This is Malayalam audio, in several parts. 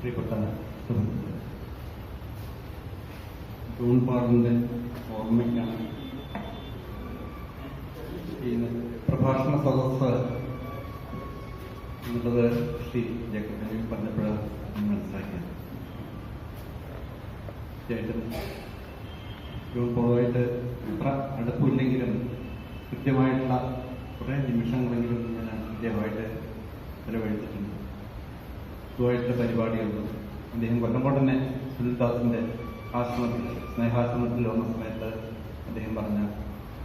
പ്രിയപ്പെട്ട സുഹൃത്തുക്കളെ ജൂൺ പാറിന്റെ ഓർമ്മയ്ക്കാണ് ഈ പ്രഭാഷണ സദസ് എന്നുള്ളത് ശ്രീ ജേക്കബിനെ പറഞ്ഞപ്പോഴാണ് ഞാൻ മനസ്സിലാക്കിയത്. ചേട്ടൻ ജൂൺ പോളുമായിട്ട് അത്ര അടുപ്പില്ലെങ്കിലും കൃത്യമായിട്ടുള്ള കുറേ നിമിഷങ്ങളെങ്കിലും ഞാൻ അദ്ദേഹമായിട്ട് ചെലവഴിച്ചിട്ടുണ്ട്. ഇതുമായിട്ടുള്ള പരിപാടിയുണ്ട്. അദ്ദേഹം കൊല്ലംകോട്ടനെ സുനിൽദാസിന്റെ ആശ്രമത്തിൽ സ്നേഹാശ്രമത്തിൽ വന്ന സമയത്ത് അദ്ദേഹം പറഞ്ഞ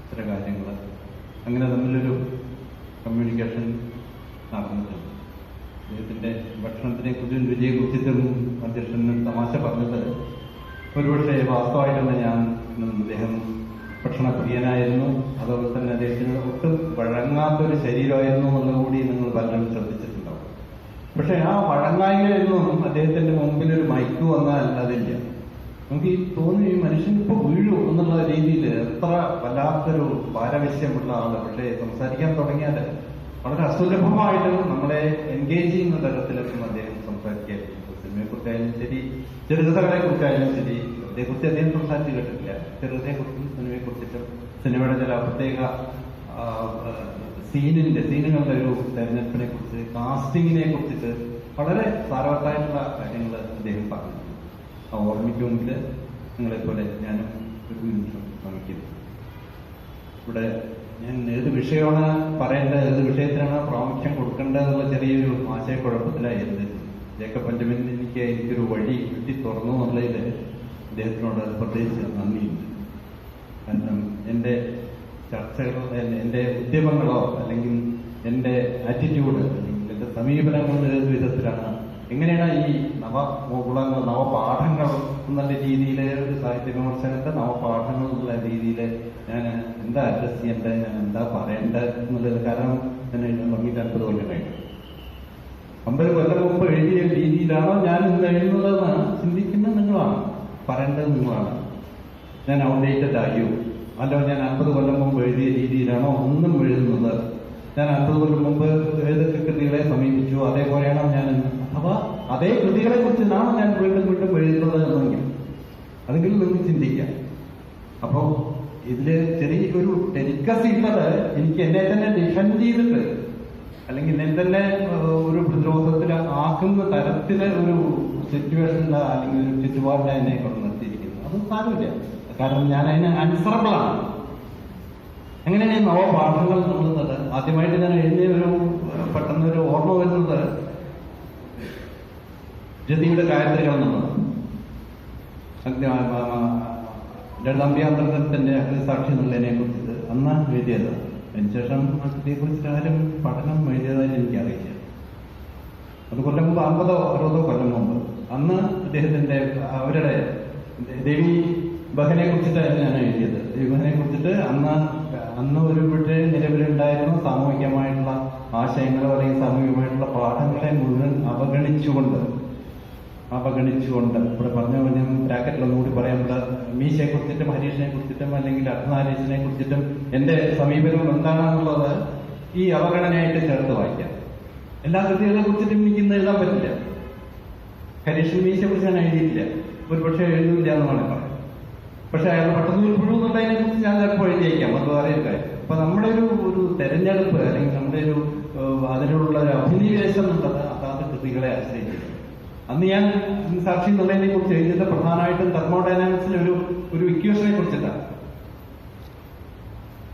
ചില കാര്യങ്ങൾ. അങ്ങനെ തമ്മിലൊരു കമ്മ്യൂണിക്കേഷൻ നടന്നിട്ടുണ്ട്. അദ്ദേഹത്തിന്റെ ഭക്ഷണത്തിനെ കുറിച്ചും രുചിയെ കുറിച്ചിട്ടും അധ്യക്ഷന് തമാശ പറഞ്ഞത് ഒരുപക്ഷെ വാസ്തവമായിട്ടാണ് ഞാൻ അദ്ദേഹം ഭക്ഷണപ്രിയനായിരുന്നു. അതുപോലെ തന്നെ അദ്ദേഹത്തിന് ഒട്ടും വഴങ്ങാത്തൊരു ശരീരമായിരുന്നു എന്നുകൂടി കൂടി നിങ്ങൾ പലരും ശ്രദ്ധിച്ചിട്ടുണ്ടാവും പക്ഷെ ആ വഴങ്ങായ്മയൊന്നും അദ്ദേഹത്തിന്റെ മുമ്പിൽ ഒരു മൈക്ക് വന്നാൽ അതില്ല നമുക്ക് ഈ തോന്നി ഈ മനുഷ്യൻ ഇപ്പൊ വീഴു എന്നുള്ള രീതിയിൽ എത്ര വല്ലാത്തൊരു ഭാരവശ്യമുള്ള ആൾ പക്ഷേ സംസാരിക്കാൻ തുടങ്ങിയാൽ വളരെ അസുലഭമായിട്ട് നമ്മളെ എൻഗേജ് ചെയ്യുന്ന തരത്തിലൊക്കെ അദ്ദേഹം സംസാരിക്കുകയായിരുന്നു സിനിമയെ കുറിച്ചായാലും ശരി ചെറുകഥകളെ കുറിച്ചായാലും ശരി അതേക്കുറിച്ച് അദ്ദേഹം സംസാരിച്ച് കേട്ടിട്ടില്ല. ചെറുകഥയെ കുറിച്ചും സിനിമയെ കുറിച്ചിട്ടും സിനിമയുടെ ചില പ്രത്യേക സീനിന്റെ സീനുകളുടെ ഒരു തെരഞ്ഞെടുപ്പിനെ കുറിച്ച് കാസ്റ്റിങ്ങിനെ കുറിച്ചിട്ട് വളരെ സാരവത്തായിട്ടുള്ള കാര്യങ്ങൾ അദ്ദേഹം പറഞ്ഞു ഓർമ്മയ്ക്ക് മുമ്പിൽ നിങ്ങളെപ്പോലെ ഞാനും ഒരു നിമിഷം ശ്രമിക്കുന്നു. ഇവിടെ ഞാൻ ഏത് വിഷയമാണ് പറയേണ്ടത് ഏത് വിഷയത്തിനാണ് പ്രാമുഖ്യം കൊടുക്കേണ്ടതെന്നുള്ള ചെറിയൊരു ആശയക്കുഴപ്പത്തിലായിരുന്നു. ജേക്കബ് പഞ്ചമിൻ എനിക്ക് എനിക്കൊരു വഴി കിട്ടി തുറന്നു എന്നുള്ളതിൽ അദ്ദേഹത്തിനോട് പ്രത്യേകിച്ച് നന്ദിയുണ്ട്. കാരണം എന്റെ ചർച്ചകൾ എന്റെ ഉദ്യമങ്ങളോ അല്ലെങ്കിൽ എന്റെ ആറ്റിറ്റ്യൂഡ് അല്ലെങ്കിൽ എന്റെ സമീപനങ്ങൾ ഏത് വിധത്തിലാണ്. എങ്ങനെയാണ് ഈ നവ ഗുണങ്ങൾ നവപാഠങ്ങൾ എന്നുള്ള രീതിയിൽ ഒരു സാഹിത്യ വിമർശനത്തെ നവപാഠങ്ങൾ എന്നുള്ള രീതിയിൽ ഞാൻ എന്താ അഡ്രസ് ചെയ്യേണ്ടത് ഞാൻ എന്താ പറയേണ്ടത് എന്നുള്ളത് കാരണം ഞാൻ തുടങ്ങിയിട്ട് അൻപത് കൊല്ലം കഴിഞ്ഞു അമ്പത് കൊല്ലം മുമ്പ് എഴുതിയ രീതിയിലാണോ ഞാൻ ഇന്ന് എഴുതുന്നതെന്ന് ചിന്തിക്കുന്നത് നിങ്ങളാണ് പറയേണ്ടത് നിങ്ങളാണ്. ഞാൻ ഔട്ട്ഡേറ്റഡ് ആയോ? അല്ലോ ഞാൻ അൻപത് കൊല്ലം മുമ്പ് എഴുതിയ രീതിയിലാണോ ഒന്നും എഴുതുന്നത്. ഞാൻ അൻപത് കൊല്ലം മുമ്പ് ഏതൊക്കെ കൃതികളെ സമീപിച്ചു അതേപോലെയാണോ ഞാൻ അപ്പോൾ അതേ കൃതികളെ കുറിച്ച് കുറിച്ചാണോ ഞാൻ വീണ്ടും വീണ്ടും എഴുതുന്നത് എന്നെങ്കിൽ അതെങ്കിലും നിങ്ങൾക്ക് ചിന്തിക്കാം. അപ്പോ ഇതിൽ ചെറിയ ഒരു ഡെലിക്കസി ഉള്ളത് എനിക്ക് എന്നെ തന്നെ ഡിഫെൻഡ് ചെയ്തിട്ട് അല്ലെങ്കിൽ എന്നെ തന്നെ ഒരു പ്രതിരോധത്തിൽ ആക്കുന്ന തരത്തിലെ ഒരു സിറ്റുവേഷനിൽ അല്ലെങ്കിൽ ഒരു ചുറ്റുപാടിലാണ് എന്നെ കൊണ്ട് നിർത്തിയിരിക്കുന്നത് അത് സാരമില്ല. കാരണം ഞാൻ അതിന് അൻസറബിൾ ആണ്. എങ്ങനെയാണ് ഈ നവപാഠങ്ങൾ നമ്മളുന്നത് ആദ്യമായിട്ട് ഞാൻ എഴുതിയ ഒരു പെട്ടെന്ന് ഒരു ഓർമ്മ വരുന്നത് രതിയുടെ ഗായത്രികൾ എന്നുള്ളത് ലളിതാംബ്യാന്തരത്തിന്റെ അഗ്നിസാക്ഷി എന്നുള്ളതിനെ കുറിച്ച് അന്ന് എഴുതിയത്. അതിനുശേഷം അതിനെ കുറിച്ച് ആരും പഠനം എഴുതിയതായി എനിക്കറിയില്ല. അത് കൊല്ലം മുമ്പ് അമ്പതോ അറുപതോ കൊല്ലം മുമ്പ് അന്ന് അദ്ദേഹത്തിന്റെ അവരുടെ ദേവി ബഹനെ കുറിച്ചിട്ടായിരുന്നു ഞാൻ എഴുതിയത്. ഈ ബഹനെ കുറിച്ചിട്ട് അന്ന് അന്ന് ഒരു പക്ഷേ നിലവിലുണ്ടായിരുന്ന സാമൂഹികമായിട്ടുള്ള ആശയങ്ങളോ അല്ലെങ്കിൽ സാമൂഹികമായിട്ടുള്ള പാഠങ്ങളെ മുഴുവൻ അവഗണിച്ചുകൊണ്ട് അവഗണിച്ചുകൊണ്ട് ഇവിടെ പറഞ്ഞ ഞാൻ ബ്രാക്കറ്റിൽ കൂടി പറയാം ഇവിടെ മീശയെ കുറിച്ചിട്ടും ഹരീഷിനെ കുറിച്ചിട്ടും അല്ലെങ്കിൽ അർദ്ധനാരീഷിനെ കുറിച്ചിട്ടും എന്റെ സമീപനം എന്താണെന്നുള്ളത് ഈ അവഗണനയായിട്ട് ചേർത്ത് വായിക്കാം. എല്ലാ കൃതികളെ കുറിച്ചിട്ടും എനിക്ക് ഇന്ന് എഴുതാൻ പറ്റില്ല. ഹരീഷിന് മീശയെ കുറിച്ച് ഞാൻ എഴുതിയിട്ടില്ല. ഒരു പക്ഷേ എഴുതില്ല എന്ന് വേണമെങ്കിൽ പറയാം. പക്ഷെ അയാൾ പെട്ടെന്ന് പുഴു എന്നുള്ളതിനെ കുറിച്ച് ഞാൻ ചിലപ്പോൾ എഴുതിയേക്കാം. അത് വേറെ കാര്യം. അപ്പൊ നമ്മുടെ ഒരു ഒരു തെരഞ്ഞെടുപ്പ് അല്ലെങ്കിൽ നമ്മുടെ ഒരു അതിനോടുള്ള ഒരു അഭിനിവേശം എന്നുള്ളത് അതാത് കൃതികളെ ആശ്രയിക്കുന്നത് അന്ന് ഞാൻ സാക്ഷി എന്നുള്ളതിനെ കുറിച്ച് എഴുതിയത് പ്രധാനമായിട്ടും തെർമോഡൈനാമിക്സിലെ ഒരു ഒരു ഇക്വേഷനെ കുറിച്ചിട്ടാണ്.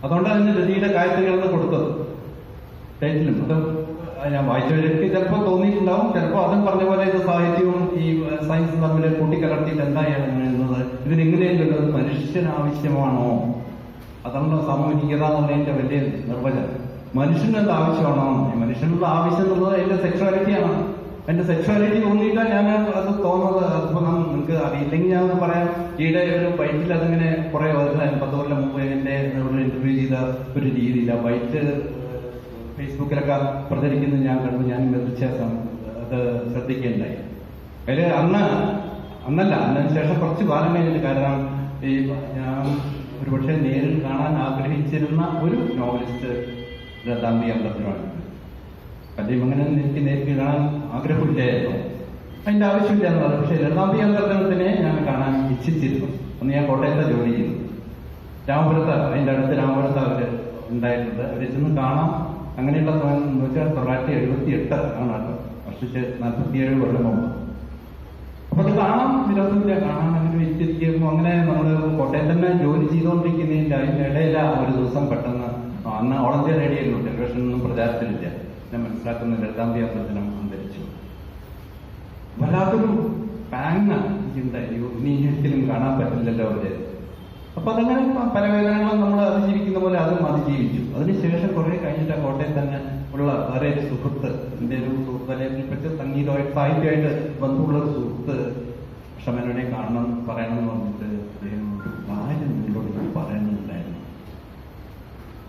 അതുകൊണ്ടാണ് അതിന്റെ രതിയുടെ കാര്യത്തിൽ കൊടുത്തത്. ടൈറ്റിലും അത് ഞാൻ വായിച്ചവർക്ക് ചിലപ്പോൾ തോന്നിയിട്ടുണ്ടാവും. ചിലപ്പോൾ അതും പറഞ്ഞ പോലെ ഇത് സാഹിത്യവും ഈ സയൻസും തമ്മിൽ കൂട്ടിക്കലർത്തിയിട്ട് എന്തായാണ് എഴുതുന്നത് ഇതിനെങ്ങനെയല്ലോ ഇത് മനുഷ്യൻ ആവശ്യമാണോ അതാണ് സാമൂഹികത എന്നുള്ളതിന്റെ വലിയ നിർവചനം. മനുഷ്യന് അത് ആവശ്യമാണോ മനുഷ്യനുള്ള ആവശ്യം എന്നുള്ളത് എന്റെ സെക്ഷുവാലിറ്റിയാണ് എന്റെ സെക്ഷുവാലിറ്റി തോന്നിയിട്ടാ ഞാൻ അത് തോന്നുന്നത്. അതിപ്പോ നിങ്ങൾക്ക് അറിയില്ലെങ്കിൽ ഞാൻ പറയാം. ഈയിടെ ഒരു വൈറ്റിൽ അതിങ്ങനെ കുറെ പത്ത് കൊല്ലം മുമ്പ് എന്റെ ഇന്റർവ്യൂ ചെയ്ത ഒരു രീതിയില്ല ബൈറ്റ് ഫേസ്ബുക്കിലൊക്കെ പ്രചരിക്കുന്നത് ഞാൻ കണ്ടു. ഞാൻ വ്യത്യാസം അത് ശ്രദ്ധിക്കുകയുണ്ടായി അതിൽ അന്ന് അന്നല്ല അന്നതിന് ശേഷം കുറച്ച് കാലം കഴിഞ്ഞിട്ട് കാരണം ഈ ഞാൻ ഒരുപക്ഷെ നേരിൽ കാണാൻ ആഗ്രഹിച്ചിരുന്ന ഒരു നോവലിസ്റ്റ് ദാന്തി അമ്പലത്തിനുമാണ് അദ്ദേഹം അങ്ങനെ എനിക്ക് നേരിട്ട് കാണാൻ ആഗ്രഹമില്ലായിരുന്നു. അതിന്റെ ആവശ്യമില്ല എന്ന് പറഞ്ഞു. പക്ഷെ ലളിതാംബിക അന്തർജനത്തിനെ ഞാൻ കാണാൻ ഇച്ഛിച്ചിരുന്നു. അന്ന് ഞാൻ കോട്ടയത്തെ ജോലി ചെയ്തു. രാമപുരത്ത് അതിന്റെ അടുത്ത് രാമപുരത്ത് അവർ ഉണ്ടായിട്ടുണ്ട്. അവരെ ചെന്ന് കാണാം അങ്ങനെയുള്ള സമയം എന്ന് വെച്ചാൽ തൊള്ളായിരത്തി എഴുപത്തി എട്ട് ആണ് അത്. വർഷിച്ച് നാൽപ്പത്തിയേഴ് കൊല്ലം മുമ്പ്. അപ്പൊ അത് കാണാം. വിരോധമില്ല കാണാൻ അങ്ങനെ വെച്ചിരിക്കുമ്പോ അങ്ങനെ നമ്മൾ കോട്ടയം തന്നെ ജോലി ചെയ്തുകൊണ്ടിരിക്കുന്നതിന്റെ അതിന്റെ ഇടയില ഒരു ദിവസം പെട്ടെന്ന് അന്ന് ഓൾ ഇന്ത്യ ടെലിവിഷൻ ഒന്നും പ്രചാരത്തിലില്ല. ഞാൻ മനസ്സിലാക്കുന്ന ലളിതാംബിക പ്രചനം അന്തരിച്ചു. വല്ലാത്തൊരു പാങ്ങ ചിന്ത. ഇനി ഒരിക്കലും കാണാൻ പറ്റില്ലല്ലോ അവർ. അപ്പൊ അതങ്ങനെ പല വേദനകളും നമ്മൾ അതിജീവിക്കുന്ന പോലെ അതും അതിജീവിച്ചു അതിനുശേഷം കുറെ കഴിഞ്ഞിട്ട് ആ കോട്ടയം തന്നെ ഉള്ള വേറെ ഒരു സുഹൃത്ത് എന്റെ ഒരു സുഹൃത്ത് അല്ലെങ്കിൽ പറ്റിയ സംഗീതമായിട്ട് സാഹിത്യമായിട്ട് ബന്ധമുള്ള ഒരു സുഹൃത്ത് ക്ഷമനോടെ കാണണം പറയണം എന്ന് പറഞ്ഞിട്ട് അദ്ദേഹം ഒരു നിങ്ങളോട് പറയണമെന്നുണ്ടായിരുന്നു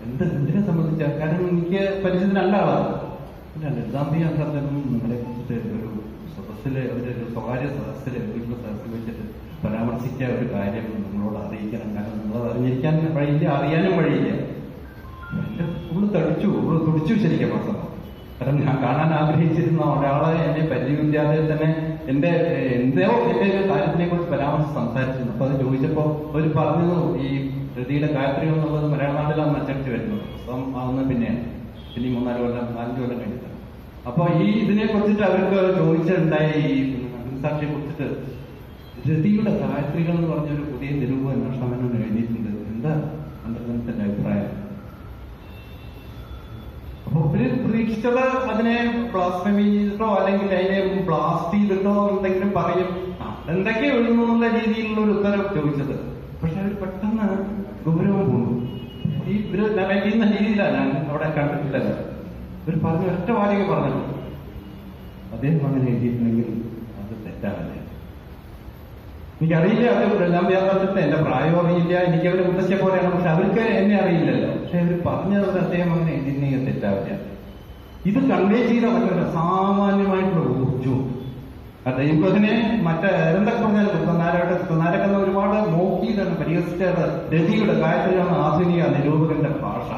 എന്ത് എന്തിനെ സംബന്ധിച്ച? കാരണം എനിക്ക് പരിചയത്തിനല്ല ആളാണ്. ലളിതാംബിക അന്തർജനം നിങ്ങളെ കുറിച്ചിട്ട് ഒരു സദസ്സിലെ അവരൊരു സ്വകാര്യ സദസ്സിലെ വീട്ടിലെ സദസ്സിൽ വെച്ചിട്ട് പരാമർശിച്ച ഒരു കാര്യം നിങ്ങളോട് അറിയിക്കണം. കാരണം നിങ്ങൾ അറിഞ്ഞിരിക്കാൻ വഴിയില്ല അറിയാനും വഴിയില്ല. എന്റെ ഉള്ളു തടിച്ചു ഉള്ളു തുടിച്ചു ശരിക്കും ആ കാരണം ഞാൻ കാണാൻ ആഗ്രഹിച്ചിരുന്ന ഒരാളെ എന്നെ പരിചയമില്ലാതെ തന്നെ എന്റെ എന്തോ ഒരു കാര്യത്തിനെ കുറിച്ച് പരാമർശം സംസാരിച്ചിരുന്നു. അപ്പൊ അത് ചോദിച്ചപ്പോ അവർ പറഞ്ഞു ഈ കൃതിയുടെ ഗായത്രി എന്നുള്ളത് മലയാള നാട്ടിലാണ് അച്ചടിച്ച് വരുന്നത്. പുസ്തകം ആവുന്ന പിന്നെയാണ് പിന്നെ മൂന്നാൽ കൊല്ലം നാലഞ്ച് കൊല്ലം കഴിഞ്ഞിട്ടാണ്. അപ്പൊ ഈ ഇതിനെ കുറിച്ചിട്ട് അവർക്ക് ചോദിച്ചിട്ടുണ്ടായ ഈ സാക്ഷിയെ കുറിച്ചിട്ട് രതിയുടെ ഗായത്രികൾ എന്ന് പറഞ്ഞ ഒരു പുതിയ നിരൂപകൻ അഷ്ടമനോട് എഴുതിയിട്ടുണ്ട്. എന്താ അന്തർജനത്തിന്റെ അഭിപ്രായം? പ്രതീക്ഷിച്ചത് അതിനെ ബ്ലാസ്ഫമി അല്ലെങ്കിൽ അതിനെ ബ്ലാസ്റ്റ് ചെയ്തിട്ടോ എന്തെങ്കിലും പറയും. എന്തൊക്കെ എഴുതുന്നു എന്നുള്ള രീതിയിലുള്ള ഒരു ഉത്തരം ചോദിച്ചത്. പക്ഷെ അവർ പെട്ടെന്ന് ഗൗരവം പോകുന്നു ഈ നറേറ്റ് ചെയ്യുന്ന രീതിയിലാണ് ഞാൻ അവിടെ കണ്ടിട്ടില്ല. ഇവർ പറഞ്ഞ ഒറ്റ വാചകം പറഞ്ഞു അദ്ദേഹം അങ്ങനെ എഴുതിയിട്ടുണ്ടെങ്കിൽ അത് തെറ്റാണല്ലേ? എനിക്കറിയില്ല അവർ എല്ലാം വ്യാപാരത്തെ എന്റെ പ്രായം അറിയില്ല എനിക്ക് അവരെ മുത്തശ്ശിയെ പോലെയാണ് പക്ഷെ അവർക്ക് എന്നെ അറിയില്ലല്ലോ. പക്ഷെ അവർ പറഞ്ഞത് അദ്ദേഹം അങ്ങനെ എഴുതിയിരുന്നെങ്കിൽ തെറ്റാവില്ല. ഇത് കൺവേ ചെയ്ത അവരുടെ സാമാന്യമായിട്ടുള്ള ഊർജവും അദ്ദേഹം അതിനെ മറ്റേ എന്തൊക്കെ പറഞ്ഞാൽ കുത്തനാരായിട്ട് കുത്തനാരൊക്കെ എന്ന് ഒരുപാട് നോക്കിയിട്ടാണ് പരിഹസിച്ചത് രതിയുടെ കാര്യത്തിലാണ് ആധുനിക നിരൂപകന്റെ ഭാഷ.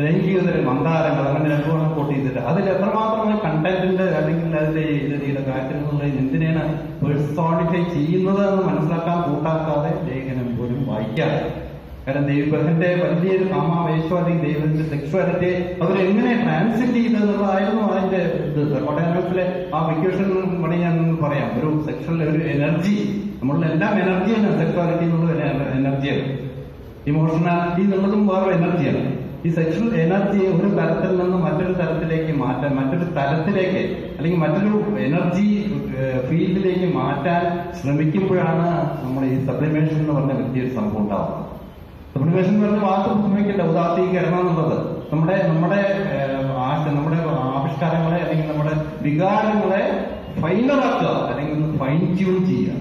ലൈംഗികതരം മന്ദാരങ്ങൾ അങ്ങനെ അനുഭവങ്ങൾ കോട്ട് ചെയ്തിട്ട്. അതിൽ എത്രമാത്രം കണ്ടന്റിന്റെ അല്ലെങ്കിൽ അതിന്റെ രീതിയുടെ കാര്യത്തിൽ എന്നുള്ളത് എന്തിനാണ് പേഴ്സോണിഫൈ ചെയ്യുന്നത് എന്ന് മനസ്സിലാക്കാൻ കൂട്ടാക്കാതെ ലേഖനം പോലും വായിക്കാതെ കാരണം ദൈവത്തിന്റെ വലിയൊരു കാമാവേശം അല്ലെങ്കിൽ ദൈവത്തിന്റെ സെക്ഷ്വാലിറ്റി അവരെങ്ങനെ ട്രാൻസ്ലിറ്റ് ചെയ്തു എന്നുള്ളതായിരുന്നു അതിന്റെ ഇത്. കോട്ടയത്തിലെ ആ വെക്കേഷൻ പണി ഞാൻ പറയാം. ഒരു സെക്ഷൽ ഒരു എനർജി നമ്മളുടെ എല്ലാം എനർജിയാണ് സെക്ഷുവാലിറ്റി എന്നുള്ള എനർജിയാണ് ഇമോഷണാലിറ്റി എന്നുള്ളതും വേറെ എനർജിയാണ് ഈ സെക്ഷൽ എനർജിയെ ഒരു തരത്തിൽ നിന്ന് മറ്റൊരു തരത്തിലേക്ക് മാറ്റാൻ മറ്റൊരു തലത്തിലേക്ക് അല്ലെങ്കിൽ മറ്റൊരു എനർജി ഫീൽഡിലേക്ക് മാറ്റാൻ ശ്രമിക്കുമ്പോഴാണ് നമ്മൾ ഈ സപ്ലിമേഷൻ എന്ന് പറഞ്ഞ വലിയൊരു സംഭവം ഉണ്ടാവുന്നത്. സപ്ലിമേഷൻ എന്ന് പറഞ്ഞ വാക്ക് ഉപയോഗിക്കില്ല ഉദാത്തീകരണം എന്നുള്ളത് നമ്മുടെ നമ്മുടെ ആശ നമ്മുടെ ആവിഷ്കാരങ്ങളെ അല്ലെങ്കിൽ നമ്മുടെ വികാരങ്ങളെ ഫൈനറാക്കുക അല്ലെങ്കിൽ ഫൈൻ ട്യൂൺ ചെയ്യുക.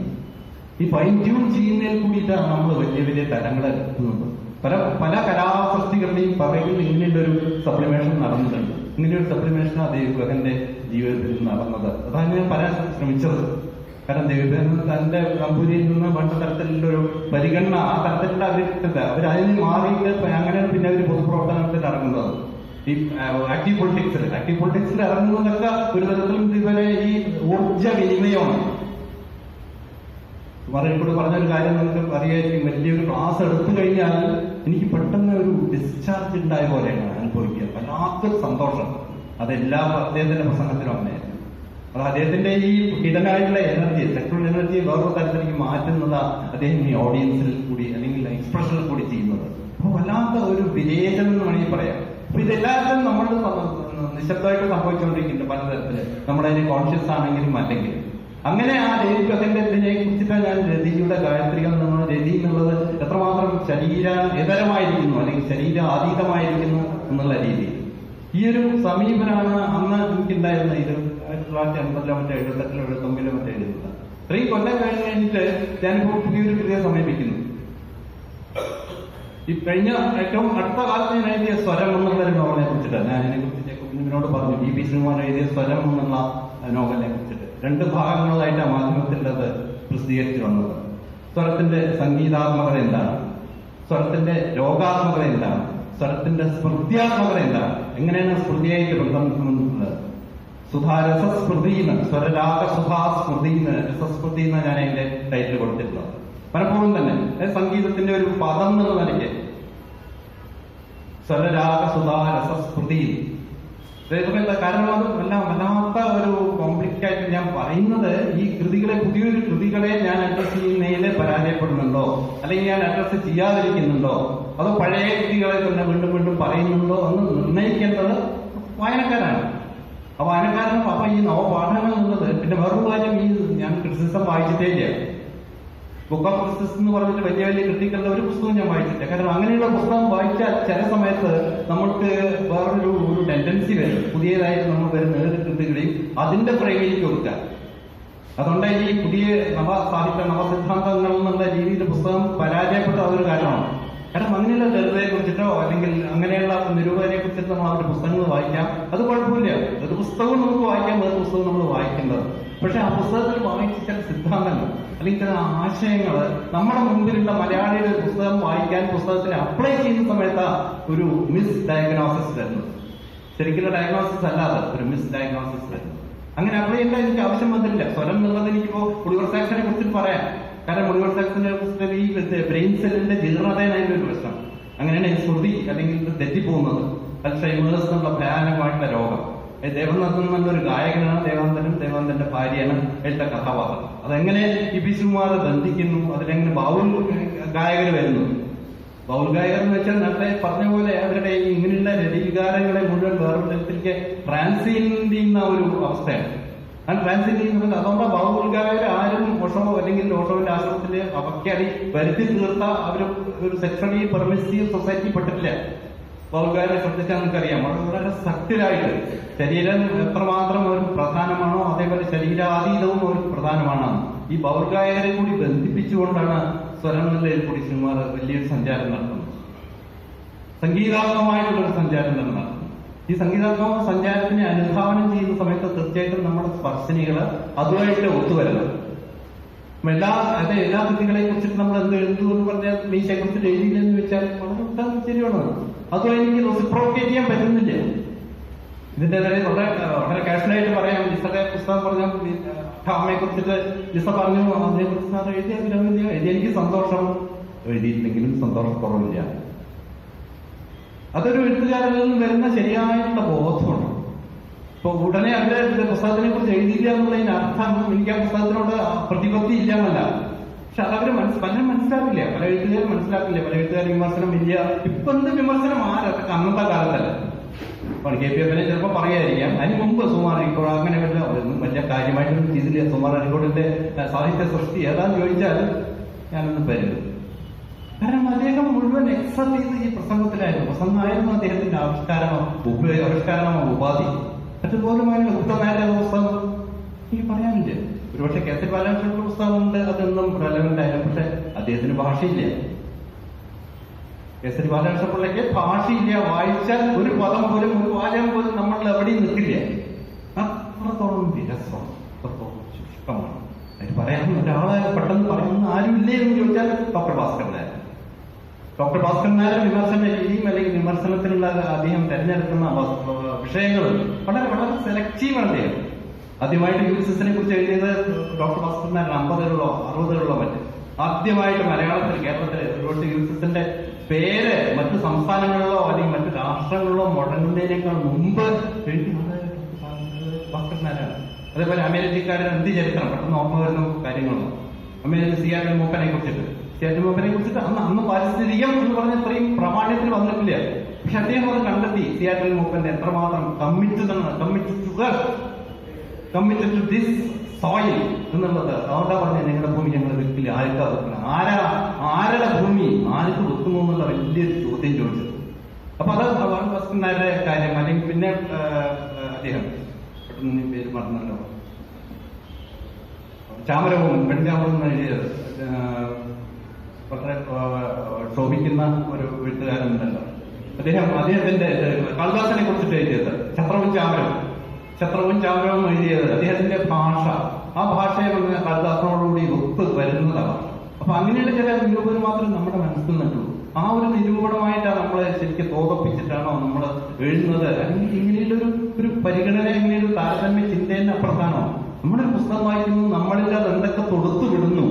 ഈ ഫൈൻ ട്യൂൺ ചെയ്യുന്നതിൽ കൂടിയിട്ടാണ് നമ്മൾ വലിയ വലിയ തലങ്ങളെ എത്തുന്നത് പല പല കലാസൃഷ്ടികളുടെയും പറയുന്ന ഇങ്ങനെയുള്ള ഒരു സപ്ലിമേഷൻ നടന്നിട്ടുണ്ട്. ഇങ്ങനെയൊരു സപ്ലിമേഷൻ ആ ദേവഗന്റെ ജീവിതത്തിൽ നടന്നത്. അതാണ് ഞാൻ പറയാൻ ശ്രമിച്ചത്. കാരണം ദേവഗൻ തന്റെ നമ്പൂരിയിൽ നിന്ന് വേണ്ട തരത്തിലുള്ള ഒരു പരിഗണന ആ തരത്തിലുള്ള അവർ കിട്ടില്ല അവർ അതിന് മാറിയിട്ട് അങ്ങനെ പിന്നെ അവർ പൊതുപ്രവർത്തനത്തിൽ ഇറങ്ങുന്നത്. ഈ ആക്റ്റീവ് പൊളിറ്റിക്സിൽ ആക്റ്റീവ് പൊളിറ്റിക്സിൽ ഇറങ്ങുന്നതൊക്കെ ഒരു തരത്തിലും ഇതുവരെ ഈ ഊർജ വിനിമയമാണ്. മറയിൽക്കൂടെ പറഞ്ഞൊരു കാര്യം നമുക്ക് അറിയായിരിക്കും. വലിയൊരു ക്ലാസ് എടുത്തു കഴിഞ്ഞാൽ എനിക്ക് പെട്ടെന്ന് ഒരു ഡിസ്ചാർജ് ഉണ്ടായ പോലെയാണ് അനുഭവിക്കുക. വല്ലാത്തൊരു സന്തോഷം. അതെല്ലാ അദ്ദേഹത്തിന്റെ പ്രസംഗത്തിലും അങ്ങനെയായിരുന്നു അത് അദ്ദേഹത്തിന്റെ ഈ ഹിഡനായിട്ടുള്ള എനർജി സെക്ടറൽ എനർജി വേറൊരു തരത്തിലേക്ക് മാറ്റുന്നത് അദ്ദേഹം ഈ ഓഡിയൻസിൽ കൂടി അല്ലെങ്കിൽ എക്സ്പ്രഷനിൽ കൂടി ചെയ്യുന്നത്. അപ്പൊ വല്ലാത്ത ഒരു വിവേചനം എന്ന് വേണമെങ്കിൽ പറയാം. അപ്പൊ ഇതെല്ലാത്തിനും നമ്മൾ നിശബ്ദമായിട്ട് സംഭവിച്ചുകൊണ്ടിരിക്കുന്നുണ്ട് പലതരത്തിൽ. നമ്മുടെ കോൺഷ്യസ് ആണെങ്കിലും അല്ലെങ്കിലും അങ്ങനെ ആ ദൈവത്തിന്റെ ഇതിനെ കുറിച്ചിട്ടാണ് ഞാൻ രതിയുടെ ഗായത്രികൾ നമ്മൾ രതി എന്നുള്ളത് എത്രമാത്രം ശരീര ഇതരമായിരിക്കുന്നു അല്ലെങ്കിൽ ശരീര അതീതമായിരിക്കുന്നു എന്നുള്ള രീതി ഈ ഒരു സമീപനാണ് അന്ന് എനിക്കുണ്ടായിരുന്ന ഇത്. ആയിരത്തി തൊള്ളായിരത്തി അമ്പതിലോ മറ്റോ എഴുപത്തെട്ടിലോ എഴുപത്തൊമ്പതിലോ മറ്റോ എഴുതുന്നത് ഇത്രയും കൊല്ലം കഴിഞ്ഞ് കഴിഞ്ഞിട്ട് ഞാനിപ്പോൾ പുതിയൊരു കൃതിയെ സമീപിക്കുന്നു. ഈ കഴിഞ്ഞ ഏറ്റവും അടുത്ത കാലത്ത് ഞാൻ എഴുതിയ സ്വരം എന്നുള്ള ഒരു നോവലിനെ കുറിച്ചിട്ട് ഞാൻ ഇതിനെ കുറിച്ച് കുഞ്ഞിനോട് പറഞ്ഞു. ബി പി ശ്രീമാൻ എഴുതിയ സ്വരം എന്നുള്ള നോവലിനെ കുറിച്ചിട്ട് രണ്ട് ഭാഗങ്ങളായിട്ട് ആ മാധ്യമത്തിന്റെ അത് പ്രസിദ്ധീകരിച്ചു വന്നത്. സ്വരത്തിന്റെ സംഗീതാത്മകത എന്താണ്? സ്വരത്തിന്റെ രോഗാത്മകത എന്താണ്? സ്വരത്തിന്റെ സ്മൃത്യാത്മകത എന്താണ്? എങ്ങനെയാണ് സ്മൃതിയായിട്ട് ബന്ധമുള്ളത് സുധാരസസ്മൃതിന്ന് സ്വരരാഗ രസസ്മൃതി എന്ന് ഞാൻ അതിന്റെ ടൈറ്റിൽ കൊടുത്തിട്ടുള്ളത്. പലപ്പോഴും തന്നെ. സംഗീതത്തിന്റെ ഒരു പദം എന്നുള്ള നിലയ്ക്ക്. സ്വരരാഗ സുധാരസസ്മൃതി ഇതൊക്കെ കാരണം വല്ല വല്ലാത്ത ഒരു കോംപ്ലിക്കായിട്ട് ഞാൻ പറയുന്നത് ഈ കൃതികളെ പുതിയൊരു കൃതികളെ ഞാൻ അഡ്രസ് ചെയ്യുന്നതിൽ പരാജയപ്പെടുന്നുണ്ടോ? അല്ലെങ്കിൽ ഞാൻ അഡ്രസ് ചെയ്യാതിരിക്കുന്നുണ്ടോ? അതോ പഴയ കൃതികളെ തന്നെ വീണ്ടും വീണ്ടും പറയുന്നുണ്ടോ എന്ന് നിർണയിക്കേണ്ടത് വായനക്കാരാണ്. ആ വായനക്കാരൻ അപ്പൊ ഈ നവപാഠങ്ങൾ എന്നുള്ളത് പിന്നെ വേറൊരു കാര്യം ഈ ഞാൻ ക്രിറ്റിസിസം വായിച്ചിട്ടേ ഇല്ല. ബുക്ക് ഓഫ് എന്ന് പറഞ്ഞിട്ട് വലിയ വലിയ കൃതികളുടെ ഒരു പുസ്തകം ഞാൻ വായിച്ചിട്ടില്ല. കാരണം അങ്ങനെയുള്ള പുസ്തകം വായിച്ചാൽ ചില സമയത്ത് നമുക്ക് വേറൊരു ഒരു ടെൻഡൻസി വരും. പുതിയതായിട്ട് നമ്മൾ വരുന്ന ഏത് കൃതികളെയും അതിന്റെ പ്രയോഗിലേക്ക് കൊടുക്കാം അതുകൊണ്ട് ഈ പുതിയ നവ സാഹിത്യ നവസിദ്ധാന്തങ്ങൾ എന്നുള്ള രീതിയിൽ പുസ്തകം പരാജയപ്പെട്ട അതൊരു കാരണമാണ്. കാരണം അങ്ങനെയുള്ള ലളിതയെ കുറിച്ചിട്ടോ അല്ലെങ്കിൽ അങ്ങനെയുള്ള നിരൂപകരെ കുറിച്ചിട്ട് നമ്മൾ അവരുടെ പുസ്തകങ്ങൾ വായിക്കാം. അത് കുഴപ്പമില്ല. ഒരു പുസ്തകവും നമുക്ക് വായിക്കാം വേറെ പുസ്തകം നമ്മൾ വായിക്കേണ്ടത് പക്ഷെ ആ പുസ്തകത്തിൽ വായിച്ച ചില സിദ്ധാന്തങ്ങൾ അല്ലെങ്കിൽ ചില ആശയങ്ങൾ നമ്മുടെ മുമ്പിലുള്ള മലയാളിയുടെ പുസ്തകം വായിക്കാൻ പുസ്തകത്തിന് അപ്ലൈ ചെയ്യുന്ന സമയത്ത് ഒരു മിസ് ഡയഗ്നോസിസ് വരുന്നത്. ശരിക്കുള്ള ഡയഗ്നോസിസ് അല്ലാതെ ഒരു മിസ് ഡയഗ്നോസിസ് വരുന്നത്. അങ്ങനെ അപ്ലൈ ചെയ്യേണ്ട എനിക്ക് ആവശ്യം വന്നിട്ടില്ല. സ്വരം എന്നുള്ളത് എനിക്കിപ്പോ മുഴുവൻ കുറിച്ച് പറയാം. കാരണം മുടിവർ സാക്സിനെ കുറിച്ച് ഈ ബ്രെയിൻ സെല്ലിന്റെ ജീർണതയാണ് ഒരു പ്രശ്നം. അങ്ങനെയാണ് ശ്രുതി അല്ലെങ്കിൽ തെറ്റിപ്പോകുന്നത്. അൽഷൈമേഴ്സ് എന്നുള്ള ഭയാനകമായിട്ടുള്ള രോഗം. ഏ, നല്ലൊരു ഗായകനാണ്. ദേവാന്തനും ദേവാന്തന്റെ ഭാര്യയാണ് എഴുത്ത കഥാപാത്രം. അതെങ്ങനെ ഈ ബിശുമാരെ ബന്ധിക്കുന്നു? അതിലെങ്ങനെ ബാവുൽ ഗായകർ വരുന്നു? ബൗൾ ഗായകർ എന്ന് വെച്ചാൽ നേരത്തെ പറഞ്ഞ പോലെ അവരുടെ ഇങ്ങനെയുള്ള രതിവികാരങ്ങളെ മുഴുവൻ വേറൊരു തരത്തിലേക്ക് ട്രാൻസീൻ ചെയ്യുന്ന ഒരു അവസ്ഥയാണ്. ട്രാൻസീൻ ചെയ്യുന്നത് അതുകൊണ്ട് ബൗൾ ഗായകർ ആരും ഓഷോ അല്ലെങ്കിൽ ഓഷോവിന്റെ ആശ്രമത്തിൽ അവയ്ക്കടി വരുത്തി തീർത്ത അവർ ഒരു സെക്ഷണലി പെർമിസീവ് സൊസൈറ്റി പെട്ടിട്ടില്ല. ബൗൾഗാരെ ശ്രദ്ധിച്ചാൽ നമുക്കറിയാം. അവർ വളരെ സക്തിലായിട്ട് ശരീരം എത്രമാത്രം ഒരു പ്രധാനമാണോ അതേപോലെ ശരീരാതീതവും ഒരു പ്രധാനമാണ്. ഈ ബൗർഗായകരെ കൂടി ബന്ധിപ്പിച്ചുകൊണ്ടാണ് സ്വരങ്ങളിൽ കൂടി സിനിമ വലിയൊരു സഞ്ചാരം നടത്തുന്നത്. സംഗീതാത്മകമായിട്ടുള്ള ഒരു സഞ്ചാരം തന്നെ നടത്തുന്നത്. ഈ സംഗീതാത്മക സഞ്ചാരത്തിനെ അനുധാവനം ചെയ്യുന്ന സമയത്ത് തീർച്ചയായിട്ടും നമ്മുടെ സ്പർശനികൾ അതുമായിട്ട് ഒത്തുവരണം. എല്ലാ അതെ എല്ലാ കൃതികളെ കുറിച്ചിട്ട് നമ്മൾ എന്ത് എഴുതുന്നു എന്ന് പറഞ്ഞാൽ മീശയെ കുറിച്ച് എഴുതിയില്ലെന്ന് വെച്ചാൽ വളരെ ശരിയാണ് അതും എനിക്ക് റെസിപ്രോക്കേറ്റ് ചെയ്യാൻ പറ്റുന്നില്ല. ഇതിന്റെ ഇടയിൽ വളരെ വളരെ കാഷ്വലായിട്ട് പറയാം. ലിസയുടെ പുസ്തകം പറഞ്ഞ അമ്മയെ കുറിച്ചിട്ട് ലിസ പറഞ്ഞു. അതിനെ കുറിച്ച് സാർ എഴുതിയ എഴുതി എനിക്ക് സന്തോഷം. എഴുതിയിട്ടില്ലെങ്കിലും സന്തോഷക്കുറവില്ല. അതൊരു എഴുത്തുകാരിൽ നിന്ന് വരുന്ന ശരിയായിട്ടുള്ള ബോധമാണ് ഇപ്പൊ ഉടനെ അവർ പുസ്തകത്തിനെ കുറിച്ച് എഴുതിയില്ല എന്നുള്ളതിന് അർത്ഥം എനിക്ക് ആ പുസ്തകത്തിനോട് പ്രതിപത്തി ഇല്ല എന്നല്ല. പക്ഷെ അതവര് മനസ്സ് പലരും മനസ്സിലാക്കില്ല. പല എഴുത്തുകാരും മനസ്സിലാക്കില്ല. പല എഴുത്തുകാർ വിമർശനം വലിയ ഇപ്പൊ എന്ത് വിമർശനം? ആരൊക്കെ അന്നത്തെ കാലത്തല്ല. അപ്പോൾ കെ പി എഫിനെ ചിലപ്പോൾ പറയായിരിക്കാം അതിന് മുമ്പ് സുമാർ അരിക്കോട് അങ്ങനെ അതൊന്നും വലിയ കാര്യമായിട്ടൊന്നും ചെയ്തില്ല സുമാർ അരിക്കോടിന്റെ സാഹിത്യ സൃഷ്ടി ഏതാന്ന് ചോദിച്ചാൽ ഞാനൊന്നും വരും. കാരണം അദ്ദേഹം മുഴുവൻ എക്സൽ ചെയ്ത് ഈ പ്രസംഗത്തിലായിരുന്നു. പ്രസംഗമായിരുന്നു അദ്ദേഹത്തിന്റെ ആവിഷ്കാരമോ ഉപയോഗ ആവിഷ്കാരമോ ഉപാധി. അതുപോലെ ഉത്തമനായ പുസ്തകം എനിക്ക് പറയാനില്ല? ഒരുപക്ഷെ കെ സി ബാലകൃഷ്ണന്റെ പുസ്തകമുണ്ട് അതൊന്നും റെലവെന്റ് ആയാലും പക്ഷെ അദ്ദേഹത്തിന് ഭാഷയില്ല. കെ സി ബാലകൃഷ്ണ പിള്ളയ്ക്ക് ഭാഷയില്ല. വായിച്ചാൽ ഒരു പദം പോലും ഒരു വാചകം പോലും നമ്മൾ എവിടെയും നിൽക്കില്ല. അത്രത്തോളം വിരസം അത്രത്തോളം ശുഷ്കമാണ് അതിന് പറയാൻ ഒരാളെ പെട്ടെന്ന് പറയുന്ന ആരുമില്ലേ എന്ന് ചോദിച്ചാൽ ഡോക്ടർ ഭാസ്കർ ഡോക്ടർ ഭാസ്കർ നായർ വിമർശന രീതിയും അല്ലെങ്കിൽ വിമർശനത്തിനുള്ള അദ്ദേഹം തെരഞ്ഞെടുക്കുന്ന വിഷയങ്ങൾ വളരെ വളരെ സെലക്റ്റീവാണ് അദ്ദേഹം. ആദ്യമായിട്ട് യൂസിസിനെ കുറിച്ച് എഴുതിയത് ഡോക്ടർ ഭാസ്കറിന്റെ അമ്പതുകളിലോ അറുപതുകളിലോ മറ്റും. ആദ്യമായിട്ട് മലയാളത്തിൽ കേരളത്തിൽ ഒരുപക്ഷെ യൂസിസിന്റെ പേര് മറ്റു സംസ്ഥാനങ്ങളിലോ അല്ലെങ്കിൽ മറ്റു രാഷ്ട്രങ്ങളിലോ മുടങ്ങുന്നതിനേക്കാൾ മുമ്പ് ഭാസ്കരനാരാണ് അതേപോലെ എന്ത് ചരിത്രം പെട്ടെന്ന് ഓർമ്മ വരുന്ന കാര്യങ്ങളാണ് അമേരിക്ക സി ആർ മൂപ്പനെ കുറിച്ചിട്ട്. സി ആർ മൂപ്പനെ കുറിച്ചിട്ട് അന്ന് അന്ന് പാരിസ്ഥിതികം എന്ന് പറഞ്ഞ ഇത്രയും പ്രാമാണ്യത്തിൽ വന്നിട്ടില്ല. പക്ഷെ അദ്ദേഹം അത് കണ്ടെത്തി. സി ആർ മൂപ്പന്റെ എത്രമാത്രം committed committed committed to this soil എന്നുള്ളത് അവരുടെ പറഞ്ഞ നിങ്ങളുടെ ഭൂമി ഞങ്ങൾ വെക്കില്ല ആർക്കാ വെക്കണം ആരാ ആരുടെ ഭൂമി ആർക്ക് വെക്കുന്നു എന്നുള്ള വലിയൊരു ചോദ്യം ചോദിച്ചത്. അപ്പൊ അത് ഭാസ്കരനാരുടെ കാര്യം? അല്ലെങ്കിൽ പിന്നെ അദ്ദേഹം. പെട്ടെന്ന് പേര് മറന്നല്ലോ ചാമരവും പെൺചാമരവും എഴുതിയത് വളരെ ശോഭിക്കുന്ന ഒരു എഴുത്തുകാരനുണ്ടല്ലോ അദ്ദേഹം അദ്ദേഹത്തിന്റെ കാളിദാസനെ കുറിച്ചിട്ട് എഴുതിയത്. ഛത്രവും ചാമരവും ഛത്രവും ചാമരവും എഴുതിയത് അദ്ദേഹത്തിന്റെ ഭാഷ. ആ ഭാഷയെ വന്ന് കാളിദാസനോടുകൂടി ഒപ്പ് വരുന്നതാണ്. അപ്പൊ അങ്ങനെയുള്ള ചില നിരൂപകർ മാത്രം നമ്മുടെ മനസ്സിൽ നിന്നുള്ളൂ. ആ ഒരു നിരൂപണമായിട്ടാണ് നമ്മളെ ശരിക്കും തോതപ്പിച്ചിട്ടാണോ നമ്മൾ എഴുതുന്നത്? അല്ലെങ്കിൽ ഇങ്ങനെയുള്ളൊരു ഒരു പരിഗണന ഇങ്ങനെയൊരു താരതമ്യം ചിന്തേന്റെ അപ്പുറത്താണോ? നമ്മുടെ പുസ്തകം വായിക്കുന്നു നമ്മളിൽ അത് എന്തൊക്കെ തൊടുത്തു വിടുന്നു?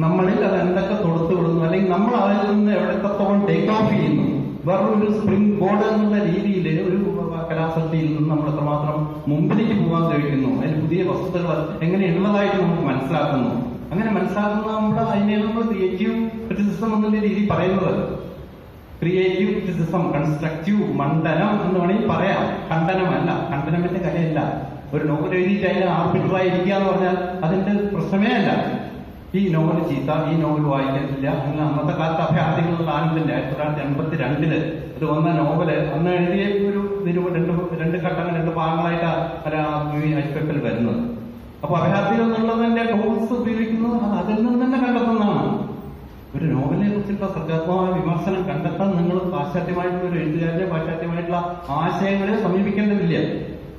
നമ്മളിൽ അത് എന്തൊക്കെ തൊടുത്തു വിടുന്നു? അല്ലെങ്കിൽ നമ്മൾ അതിൽ നിന്ന് എവിടത്തോളം ടേക്ക് ഓഫ് ചെയ്യുന്നു? വേറൊരു സ്പ്രിംഗ് ബോർഡ് എന്നുള്ള രീതിയിൽ ഒരു കലാസക്തിയിൽ നിന്ന് നമ്മൾ എത്രമാത്രം മുമ്പിലേക്ക് പോകാൻ കഴിയുന്നു അതിന് പുതിയ വസ്തുതകൾ എങ്ങനെയുള്ളതായിട്ട് നമുക്ക് മനസ്സിലാക്കുന്നു. അങ്ങനെ മനസ്സിലാക്കുന്ന നമ്മൾ അതിനെ നമ്മൾ ക്രിയേറ്റീവ് ക്രിറ്റിസിസം എന്നുള്ള രീതി പറയുന്നത്. ക്രിയേറ്റീവ് ക്രിറ്റിസിസം കൺസ്ട്രക്റ്റീവ് മണ്ഡനം എന്ന് വേണമെങ്കിൽ പറയാം. ഖണ്ഡനമല്ല ഖണ്ഡനത്തിന്റെ കലയല്ല ഒരു നോവൽ എഴുതിയിട്ട് അതിന് ആർബിറ്ററായി ഇരിക്കുക എന്ന് പറഞ്ഞാൽ അതിന്റെ പ്രശ്നമേ അല്ല. ഈ നോവൽ ചീത്ത ഈ നോവൽ വായിക്കുന്നില്ല അങ്ങനെ അന്നത്തെ കാലത്ത് അഭയാർത്ഥികളുള്ള ആനന്ദിന്റെ ആയിരത്തി തൊള്ളായിരത്തി എൺപത്തി രണ്ടിൽ ഇത് വന്ന നോവൽ അന്ന് എഴുതിയ ഒരു നിരൂപ രണ്ട് രണ്ട് ഘട്ടങ്ങൾ രണ്ട് ഭാഗങ്ങളായിട്ട് അരിപ്പത്തിൽ വരുന്നത്. അപ്പൊ അഭയാർത്ഥികൾ എന്നുള്ളതിന്റെ ടൂൾസ് ഉപയോഗിക്കുന്നത് അത് അതിൽ നിന്ന് തന്നെ കണ്ടെത്തുന്നതാണ്. ഒരു നോവലിനെ കുറിച്ചുള്ള സർഗാത്മകമായ വിമർശനം കണ്ടെത്താൻ നിങ്ങൾ പാശ്ചാത്യമായിട്ടുള്ള ഒരു എഴുത്തുകാരനെ പാശ്ചാത്യമായിട്ടുള്ള ആശയങ്ങളെ സമീപിക്കേണ്ടതില്ല.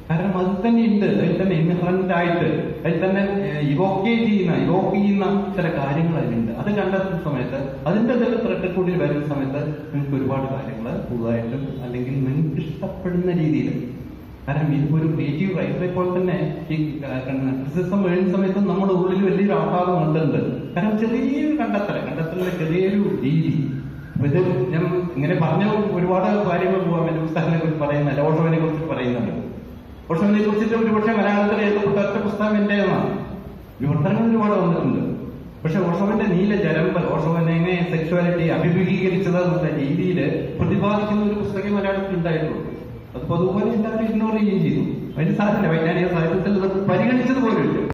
കാരണം അതിൽ തന്നെ ഉണ്ട്. അതിൽ തന്നെ ഇൻഹറന്റ് ആയിട്ട് അതിൽ തന്നെ ഇവോക്കേറ്റ് ചെയ്യുന്ന ഇവോക്ക് ചെയ്യുന്ന ചില കാര്യങ്ങൾ അതിലുണ്ട്. അത് കണ്ടെത്തുന്ന സമയത്ത് അതിന്റെ ചില ത്രട്ടക്കൂടിൽ വരുന്ന സമയത്ത് നിങ്ങൾക്ക് ഒരുപാട് കാര്യങ്ങൾ പുതുതായിട്ടും അല്ലെങ്കിൽ നിങ്ങൾക്ക് ഇഷ്ടപ്പെടുന്ന രീതിയിൽ കാരണം ഇതിപ്പോ ഒരു ക്രിയേറ്റീവ് റൈറ്ററെ പോലെ തന്നെ ഈ ക്രിസിസം എഴുതുന്ന സമയത്ത് നമ്മുടെ ഉള്ളിൽ വലിയൊരു ആഹ്ലാദം ഉണ്ടുണ്ട്. കാരണം ചെറിയൊരു കണ്ടെത്തൽ കണ്ടെത്തലിന്റെ ചെറിയൊരു രീതി. ഇത് ഞാൻ ഇങ്ങനെ പറഞ്ഞ ഒരുപാട് കാര്യങ്ങൾ പോകാൻ പുസ്തകങ്ങളെ കുറിച്ച് പറയുന്നില്ല ഓഷോവിനെ കുറിച്ച് പറയുന്നുണ്ട്. ഓഷോവിനെ കുറിച്ചിട്ട് ഒരുപക്ഷെ മലയാളത്തിൽ എഴുതപ്പെട്ട ഒറ്റ പുസ്തകം എന്റേതാണ് വിവർത്തനങ്ങൾ ഒരുപാട് വന്നിട്ടുണ്ട്. പക്ഷെ ഓഷോവിന്റെ നീല ജലമ്പൽ ഓഷോവിനെ എങ്ങനെ സെക്ഷ്വാലിറ്റി അഭിമുഖീകരിച്ചത് എന്നുള്ള രീതിയിൽ പ്രതിപാദിക്കുന്ന ഒരു പുസ്തകം മലയാളത്തിൽ ഉണ്ടായിട്ടുള്ളൂ. അത് അതുപോലെ എല്ലാവരും ഇഗ്നോർ ചെയ്യുകയും ചെയ്തു. അതിന് സാധ്യത വൈജ്ഞാനിക സാഹിത്യത്തിൽ പരിഗണിച്ചത് പോലുമില്ല